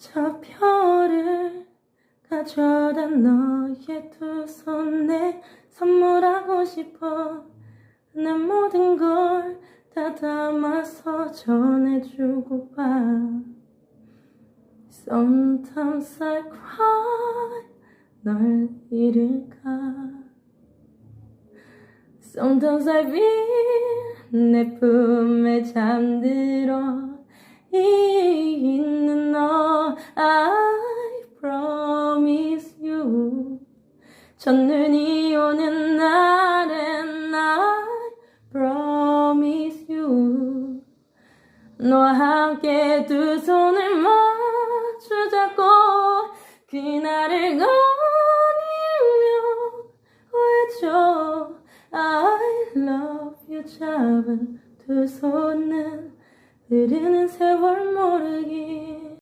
저 별을 가져다 너의 두 손에 선물하고 싶어 내 모든 걸 다 담아서 전해주고 봐. Sometimes I cry 널 잃을까? Sometimes I feel 내 품에 잠들어 첫눈이 오는 날엔 I promise you. 너와 함께 두 손을 마주 잡고 그날을 거닐며 외쳐 I love you. 잡은 두 손은 흐르는 세월 모르기